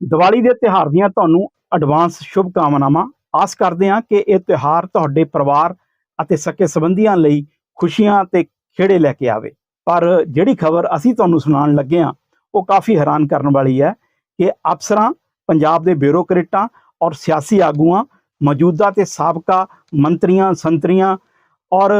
ਦੀਵਾਲੀ ਦੇ ਤਿਉਹਾਰ ਦੀਆਂ ਤੁਹਾਨੂੰ ਐਡਵਾਂਸ ਸ਼ੁਭ ਕਾਮਨਾਵਾਂ ਆਸ ਕਰਦੇ ਹਾਂ ਕਿ ਇਹ ਤਿਉਹਾਰ ਤੁਹਾਡੇ ਪਰਿਵਾਰ ਅਤੇ ਸਕੇ ਸੰਬੰਧੀਆਂ ਲਈ ਖੁਸ਼ੀਆਂ ਤੇ ਖੇੜੇ ਲੈ ਕੇ ਆਵੇ। ਪਰ ਜਿਹੜੀ ਖਬਰ ਅਸੀਂ ਤੁਹਾਨੂੰ ਸੁਣਾਉਣ ਲੱਗੇ ਹਾਂ, ਉਹ ਕਾਫੀ ਹੈਰਾਨ ਕਰਨ ਵਾਲੀ ਹੈ ਕਿ ਅਫਸਰਾਂ, ਪੰਜਾਬ ਦੇ ਬਿਊਰੋਕਰੇਟਾਂ ਔਰ ਸਿਆਸੀ ਆਗੂਆਂ, ਮੌਜੂਦਾ ਤੇ ਸਾਬਕਾ ਮੰਤਰੀਆਂ, ਸੰਤਰੀਆਂ ਔਰ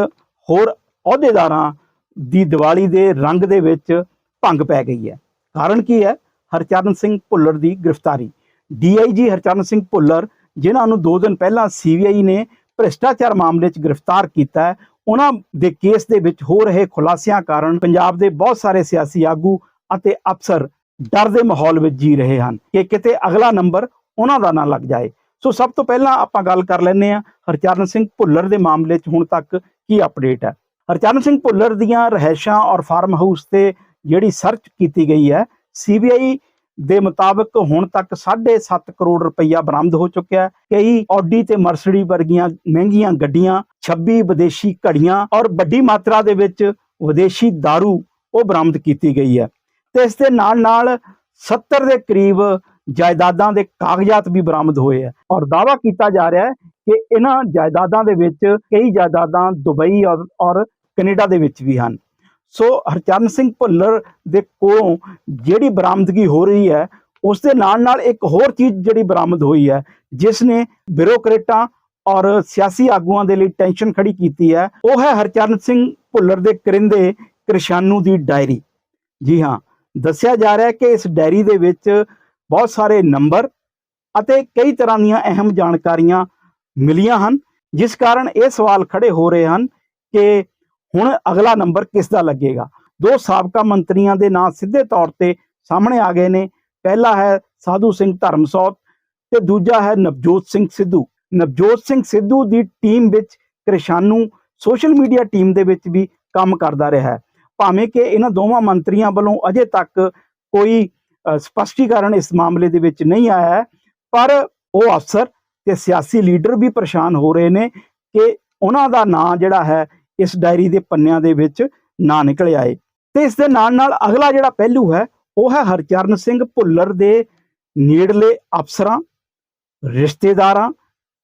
ਹੋਰ ਅਹੁਦੇਦਾਰਾਂ ਦੀ ਦੀਵਾਲੀ ਦੇ ਰੰਗ ਦੇ ਵਿੱਚ ਭੰਗ ਪੈ ਗਈ ਹੈ। ਕਾਰਨ ਕੀ ਹੈ? ਹਰਚਰਨ ਸਿੰਘ ਭੁੱਲਰ ਦੀ ਗ੍ਰਿਫਤਾਰੀ। ਡੀਆਈਜੀ ਹਰਚਰਨ ਸਿੰਘ ਭੁੱਲਰ, ਜਿਨ੍ਹਾਂ ਨੂੰ 2 ਦਿਨ ਪਹਿਲਾਂ ਸੀਬੀਆਈ ਨੇ ਭ੍ਰਿਸ਼ਟਾਚਾਰ ਮਾਮਲੇ 'ਚ ਗ੍ਰਿਫਤਾਰ ਕੀਤਾ ਉਹਨਾਂ ਦੇ ਕੇਸ ਦੇ ਵਿੱਚ ਹੋ ਰਹੇ ਖੁਲਾਸਿਆਂ ਕਾਰਨ ਪੰਜਾਬ ਦੇ ਬਹੁਤ ਸਾਰੇ ਸਿਆਸੀ ਆਗੂ ਅਤੇ ਅਫਸਰ ਡਰ ਦੇ ਮਾਹੌਲ ਵਿੱਚ ਜੀ ਰਹੇ ਹਨ ਕਿ ਕਿਤੇ ਅਗਲਾ ਨੰਬਰ ਉਹਨਾਂ ਦਾ ਨਾ ਲੱਗ ਜਾਏ। ਸੋ ਸਭ ਤੋਂ ਪਹਿਲਾਂ ਆਪਾਂ ਗੱਲ ਕਰ ਲੈਂਦੇ ਆ ਹਰਚਰਨ ਸਿੰਘ ਭੁੱਲਰ ਦੇ ਮਾਮਲੇ 'ਚ ਹੁਣ ਤੱਕ ਕੀ ਅਪਡੇਟ ਹੈ। ਹਰਚਰਨ ਸਿੰਘ ਭੁੱਲਰ ਦੀਆਂ ਰਹਿائشਾਂ ਔਰ ਫਾਰਮ ਹਾਊਸ ਤੇ ਜਿਹੜੀ ਸਰਚ ਕੀਤੀ ਗਈ ਹੈ ਸੀਬੀਆਈ ਦੇ ਮੁਤਾਬਕ ਹੁਣ ਤੱਕ 7.5 ਕਰੋੜ ਰੁਪਈਆ ਬਰਾਮਦ ਹੋ ਚੁੱਕਿਆ ਹੈ। ਕਈ ਆਡੀ ਤੇ ਮਰਸਡੀ ਵਰਗੀਆਂ ਮਹਿੰਗੀਆਂ ਗੱਡੀਆਂ 26 ਵਿਦੇਸ਼ੀ ਘੜੀਆਂ ਔਰ ਵੱਡੀ ਮਾਤਰਾ ਦੇ ਵਿੱਚ ਵਿਦੇਸ਼ੀ दारू ਉਹ ਬਰਾਮਦ ਕੀਤੀ ਗਈ ਹੈ। ਤੇ ਇਸ ਦੇ ਨਾਲ ਨਾਲ 70 ਦੇ ਕਰੀਬ ਜਾਇਦਾਦਾਂ ਦੇ ਕਾਗਜ਼ਾਤ ਵੀ ਬਰਾਮਦ ਹੋਏ ਹੈ। ਔਰ ਦਾਵਾ ਕੀਤਾ ਜਾ ਰਿਹਾ ਹੈ ਕਿ ਇਹਨਾਂ ਜਾਇਦਾਦਾਂ ਦੇ ਵਿੱਚ ਕਈ ਜਾਇਦਾਦਾਂ ਦੁਬਈ ਔਰ- ਔਰ ਕੈਨੇਡਾ ਦੇ ਵਿੱਚ ਵੀ ਹਨ। ਸੋ ਹਰਚਰਨ ਸਿੰਘ ਭੁੱਲਰ ਦੇ ਕੋਲੋਂ ਜਿਹੜੀ ਬਰਾਮਦਗੀ ਹੋ ਰਹੀ ਹੈ ਉਸ ਦੇ ਨਾਲ ਨਾਲ ਇੱਕ ਹੋਰ ਚੀਜ਼ ਜਿਹੜੀ ਬਰਾਮਦ ਹੋਈ ਹੈ, ਜਿਸ ਨੇ ਬਿਊਰੋਕਰੇਟਾਂ ਔਰ ਸਿਆਸੀ ਆਗੂਆਂ ਦੇ ਲਈ ਟੈਨਸ਼ਨ ਖੜੀ ਕੀਤੀ ਹੈ, ਉਹ ਹੈ ਹਰਚਰਨ ਸਿੰਘ ਭੁੱਲਰ ਦੇ ਕਰਿੰਦੇ ਕ੍ਰਿਸ਼ਾਨੂ ਦੀ ਡਾਇਰੀ। ਜੀ ਹਾਂ, ਦੱਸਿਆ ਜਾ ਰਿਹਾ ਹੈ ਕਿ ਇਸ ਡਾਇਰੀ ਦੇ ਵਿੱਚ ਬਹੁਤ ਸਾਰੇ ਨੰਬਰ ਅਤੇ ਕਈ ਤਰ੍ਹਾਂ ਦੀਆਂ ਅਹਿਮ ਜਾਣਕਾਰੀਆਂ ਮਿਲੀਆਂ ਹਨ, ਜਿਸ ਕਾਰਨ ਇਹ ਸਵਾਲ ਖੜੇ ਹੋ ਰਹੇ ਹਨ ਕਿ ਹੁਣ ਅਗਲਾ ਨੰਬਰ ਕਿਸ ਦਾ ਲੱਗੇਗਾ? ਦੋ ਸਾਬਕਾ ਮੰਤਰੀਆਂ ਦੇ ਨਾਂ ਸਿੱਧੇ ਤੌਰ ਤੇ ਸਾਹਮਣੇ ਆ ਗਏ ਨੇ। ਪਹਿਲਾ ਹੈ ਸਾਧੂ ਸਿੰਘ ਧਰਮਸੌਤ ਤੇ ਦੂਜਾ ਹੈ ਨਵਜੋਤ ਸਿੰਘ ਸਿੱਧੂ। ਨਵਜੋਤ ਸਿੰਘ ਸਿੱਧੂ ਦੀ ਟੀਮ ਵਿੱਚ ਕ੍ਰਿਸ਼ਾਨੂ ਸੋਸ਼ਲ ਮੀਡੀਆ ਟੀਮ ਦੇ ਵਿੱਚ ਵੀ ਕੰਮ ਕਰਦਾ ਰਿਹਾ ਹੈ। ਭਾਵੇਂ ਕਿ ਇਹਨਾਂ ਦੋਵਾਂ ਮੰਤਰੀਆਂ ਵੱਲੋਂ ਅਜੇ ਤੱਕ ਕੋਈ ਅ, ਸਪਸ਼ਟੀਕਰਨ ਇਸ ਮਾਮਲੇ ਦੇ ਵਿੱਚ ਨਹੀਂ ਆਇਆ ਹੈ ਪਰ ਉਹ ਅਫਸਰ ਤੇ ਸਿਆਸੀ ਲੀਡਰ ਵੀ ਪਰੇਸ਼ਾਨ ਹੋ ਰਹੇ ਨੇ ਕਿ ਉਹਨਾਂ ਦਾ ਨਾਂ ਜਿਹੜਾ ਹੈ ਇਸ ਡਾਇਰੀ ਦੇ ਪੰਨਿਆਂ ਦੇ ਵਿੱਚ ਨਾ ਨਿਕਲ ਆਏ। ਤੇ ਇਸ ਦੇ ਨਾਲ ਨਾਲ ਅਗਲਾ ਜਿਹੜਾ ਪਹਿਲੂ ਹੈ, ਉਹ ਹੈ ਹਰਚਰਨ ਸਿੰਘ ਭੁੱਲਰ ਦੇ ਨੇੜਲੇ ਅਫਸਰਾਂ, ਰਿਸ਼ਤੇਦਾਰਾਂ,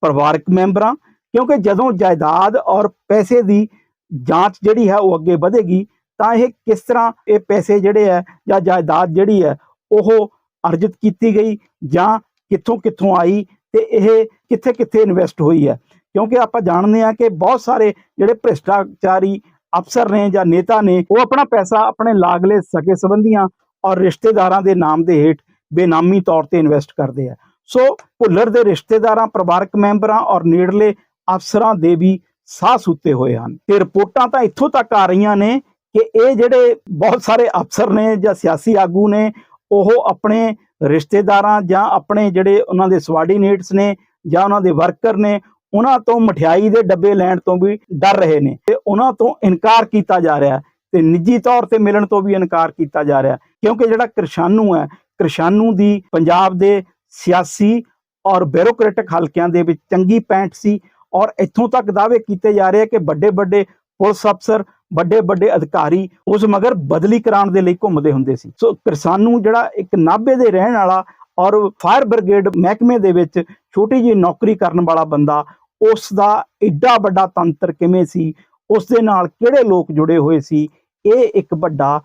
ਪਰਿਵਾਰਕ ਮੈਂਬਰਾਂ, ਕਿਉਂਕਿ ਜਦੋਂ ਜਾਇਦਾਦ ਔਰ ਪੈਸੇ ਦੀ ਜਾਂਚ ਜਿਹੜੀ ਹੈ ਉਹ ਅੱਗੇ ਵਧੇਗੀ, ਤਾਂ ਇਹ ਕਿਸ ਤਰ੍ਹਾਂ ਇਹ ਪੈਸੇ ਜਿਹੜੇ ਹੈ ਜਾਂ ਜਾਇਦਾਦ ਜਿਹੜੀ ਹੈ ਉਹ ਅਰਜਿਤ ਕੀਤੀ ਗਈ ਜਾਂ ਕਿੱਥੋਂ ਕਿੱਥੋਂ ਆਈ ਤੇ ਇਹ ਕਿੱਥੇ ਕਿੱਥੇ ਇਨਵੈਸਟ ਹੋਈ ਹੈ। ਕਿਉਂਕਿ ਆਪਾਂ ਜਾਣਦੇ ਹਾਂ ਕਿ ਬਹੁਤ ਸਾਰੇ ਜਿਹੜੇ ਭ੍ਰਿਸ਼ਟਾਚਾਰੀ ਅਫਸਰ ਨੇ ਜਾਂ ਨੇਤਾ ਨੇ, ਉਹ ਆਪਣਾ ਪੈਸਾ ਆਪਣੇ ਲਾਗਲੇ ਸਕੇ ਸੰਬੰਧੀਆਂ ਔਰ ਰਿਸ਼ਤੇਦਾਰਾਂ ਦੇ ਨਾਮ ਦੇ ਹੇਠ ਬੇਨਾਮੀ ਤੌਰ ਤੇ ਇਨਵੈਸਟ ਕਰਦੇ ਆ। ਸੋ ਭੁੱਲਰ ਦੇ ਰਿਸ਼ਤੇਦਾਰਾਂ, ਪਰਿਵਾਰਕ ਮੈਂਬਰਾਂ ਔਰ ਨੇੜਲੇ ਅਫਸਰਾਂ ਦੇ ਵੀ ਸਾਹ ਸੁੱਤੇ ਹੋਏ ਹਨ। ਤੇ ਰਿਪੋਰਟਾਂ ਤਾਂ ਇੱਥੋਂ ਤੱਕ ਆ ਰਹੀਆਂ ਨੇ ਕਿ ਇਹ ਜਿਹੜੇ ਬਹੁਤ ਸਾਰੇ ਅਫਸਰ ਨੇ ਜਾਂ ਸਿਆਸੀ ਆਗੂ ਨੇ, ਉਹ ਆਪਣੇ ਰਿਸ਼ਤੇਦਾਰਾਂ ਜਾਂ ਆਪਣੇ ਜਿਹੜੇ ਉਹਨਾਂ ਦੇ ਸਵਾਰਡੀਨੇਟਸ ਨੇ ਜਾਂ ਉਹਨਾਂ ਦੇ ਵਰਕਰ ਨੇ ਉਹਨਾਂ ਤੋਂ ਮਠਿਆਈ ਦੇ ਡੱਬੇ ਲੈਣ ਤੋਂ ਵੀ ਡਰ ਰਹੇ ਨੇ ਤੇ ਉਹਨਾਂ ਤੋਂ ਇਨਕਾਰ ਕੀਤਾ ਜਾ ਰਿਹਾ ਤੇ ਨਿੱਜੀ ਤੌਰ ਤੇ ਮਿਲਣ ਤੋਂ ਵੀ ਇਨਕਾਰ ਕੀਤਾ ਜਾ ਰਿਹਾ ਕਿਉਂਕਿ ਜਿਹੜਾ ਕਿਰਸ਼ਾਨੂ ਹੈ, ਕਿਰਸ਼ਾਨੂ ਦੀ ਪੰਜਾਬ ਦੇ ਸਿਆਸੀ ਔਰ ਬਿਊਰੋਕ੍ਰੈਟਿਕ ਹਲਕਿਆਂ ਦੇ ਵਿੱਚ ਚੰਗੀ ਪੈਂਟ ਸੀ ਔਰ ਇੱਥੋਂ ਤੱਕ ਦਾਅਵੇ ਕੀਤੇ ਜਾ ਰਹੇ ਕਿ ਵੱਡੇ ਵੱਡੇ ਪੁਲਿਸ ਅਫਸਰ ਵੱਡੇ ਵੱਡੇ ਅਧਿਕਾਰੀ ਉਸ ਮਗਰ ਬਦਲੀ ਕਰਾਉਣ ਦੇ ਲਈ ਘੁੰਮਦੇ ਹੁੰਦੇ ਸੀ। ਸੋ ਕਿਰਸਾਨੂ ਜਿਹੜਾ ਇੱਕ ਨਾਭੇ ਦੇ ਰਹਿਣ ਵਾਲਾ ਔਰ ਫਾਇਰ ਬ੍ਰਿਗੇਡ ਮਹਿਕਮੇ ਦੇ ਵਿੱਚ ਛੋਟੀ ਜਿਹੀ ਨੌਕਰੀ ਕਰਨ ਵਾਲਾ ਬੰਦਾ ਉਸ ਦਾ ਏਡਾ ਵੱਡਾ ਤੰਤਰ ਕਿਵੇਂ ਸੀ? ਉਸ ਦੇ ਨਾਲ ਕਿਹੜੇ ਲੋਕ ਜੁੜੇ ਹੋਏ ਸੀ? ਇਹ ਇੱਕ ਵੱਡਾ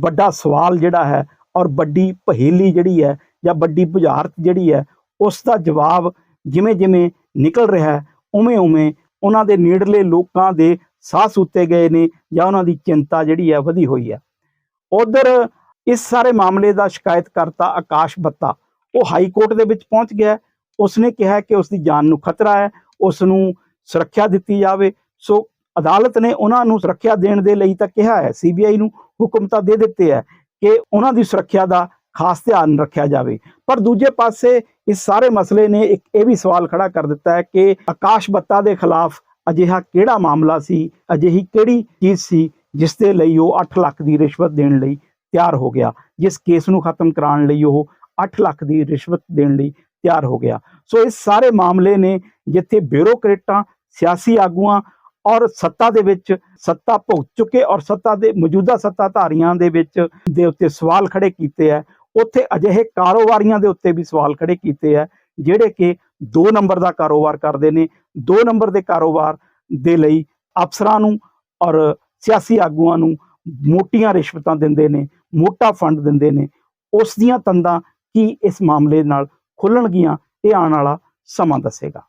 ਵੱਡਾ ਸਵਾਲ ਜਿਹੜਾ ਹੈ ਔਰ ਵੱਡੀ ਪਹੇਲੀ ਜਿਹੜੀ ਹੈ ਜਾਂ ਵੱਡੀ ਬੁਝਾਰਤ ਜਿਹੜੀ ਹੈ ਉਸ ਦਾ ਜਵਾਬ ਜਿਵੇਂ ਜਿਵੇਂ ਨਿਕਲ ਰਿਹਾ ਹੈ ਉਵੇਂ ਉਵੇਂ ਉਹਨਾਂ ਦੇ ਨੇੜਲੇ ਲੋਕਾਂ ਦੇ ਸਾਹ ਸੁੱਤੇ ਗਏ ਨੇ ਜਾਂ ਉਹਨਾਂ ਦੀ ਚਿੰਤਾ ਜਿਹੜੀ ਹੈ ਵਧੀ ਹੋਈ ਹੈ। ਉਧਰ ਇਸ ਸਾਰੇ ਮਾਮਲੇ ਦਾ ਸ਼ਿਕਾਇਤ ਕਰਤਾ ਆਕਾਸ਼ ਬੱਤਾ, ਉਹ ਹਾਈ ਕੋਰਟ ਦੇ ਵਿੱਚ ਪਹੁੰਚ ਗਿਆ ਉਸਨੇ ਕਿਹਾ ਕਿ ਉਸ ਦੀ ਜਾਨ ਨੂੰ ਖਤਰਾ ਹੈ ਉਸ ਨੂੰ ਸੁਰੱਖਿਆ ਦਿੱਤੀ ਜਾਵੇ। ਸੋ ਅਦਾਲਤ ਨੇ ਉਹਨਾਂ ਨੂੰ ਸੁਰੱਖਿਆ ਦੇਣ ਦੇ ਲਈ ਤਾਂ ਕਿਹਾ ਹੈ ਸੀਬੀਆਈ ਨੂੰ ਹੁਕਮ ਤਾਂ ਦੇ ਦਿੱਤੇ ਹੈ ਕਿ ਉਹਨਾਂ ਦੀ ਸੁਰੱਖਿਆ ਦਾ ਖਾਸ ਧਿਆਨ ਰੱਖਿਆ ਜਾਵੇ। ਪਰ ਦੂਜੇ ਪਾਸੇ ਇਸ ਸਾਰੇ ਮਸਲੇ ਨੇ ਇੱਕ ਇਹ ਵੀ ਸਵਾਲ ਖੜਾ ਕਰ ਦਿੱਤਾ ਹੈ ਕਿ ਆਕਾਸ਼ ਬੱਤਾ ਦੇ ਖਿਲਾਫ ਅਜਿਹਾ ਕਿਹੜਾ ਮਾਮਲਾ ਸੀ, ਅਜਿਹੀ ਕਿਹੜੀ ਚੀਜ਼ ਸੀ ਜਿਸ ਦੇ ਲਈ ਉਹ 8 ਲੱਖ ਦੀ ਰਿਸ਼ਵਤ ਦੇਣ ਲਈ ਤਿਆਰ ਹੋ ਗਿਆ, ਜਿਸ ਕੇਸ ਨੂੰ ਖਤਮ ਕਰਾਉਣ ਲਈ ਉਹ 8 ਲੱਖ ਦੀ ਰਿਸ਼ਵਤ ਦੇਣ ਲਈ ਤਿਆਰ ਹੋ ਗਿਆ। ਸੋ ਇਸ ਸਾਰੇ ਮਾਮਲੇ ਨੇ ਜਿੱਥੇ ਬਿਊਰੋਕਰੇਟਾਂ, ਸਿਆਸੀ ਆਗੂਆਂ ਔਰ ਸੱਤਾ ਦੇ ਵਿੱਚ ਸੱਤਾ ਭੁਗਤ ਚੁੱਕੇ ਔਰ ਸੱਤਾ ਦੇ ਮੌਜੂਦਾ ਸੱਤਾਧਾਰੀਆਂ ਦੇ ਵਿੱਚ ਦੇ ਉੱਤੇ ਸਵਾਲ ਖੜੇ ਕੀਤੇ ਹੈ ਉੱਥੇ ਅਜਿਹੇ ਕਾਰੋਬਾਰੀਆਂ ਦੇ ਉੱਤੇ ਵੀ ਸਵਾਲ ਖੜੇ ਕੀਤੇ ਆ ਜਿਹੜੇ ਕਿ 2 ਨੰਬਰ ਦਾ ਕਾਰੋਬਾਰ ਕਰਦੇ ਨੇ। 2 ਨੰਬਰ ਦੇ ਕਾਰੋਬਾਰ ਦੇ ਲਈ ਅਫਸਰਾਂ ਨੂੰ ਔਰ ਸਿਆਸੀ ਆਗੂਆਂ ਨੂੰ ਮੋਟੀਆਂ ਰਿਸ਼ਵਤਾਂ ਦਿੰਦੇ ਨੇ, ਮੋਟਾ ਫੰਡ ਦਿੰਦੇ ਨੇ। ਉਸ ਦੀਆਂ ਤੰਦਾਂ ਕੀ ਇਸ ਮਾਮਲੇ ਨਾਲ ਖੁੱਲਣਗੀਆਂ ਇਹ ਆਉਣ ਵਾਲਾ ਸਮਾਂ ਦੱਸੇਗਾ।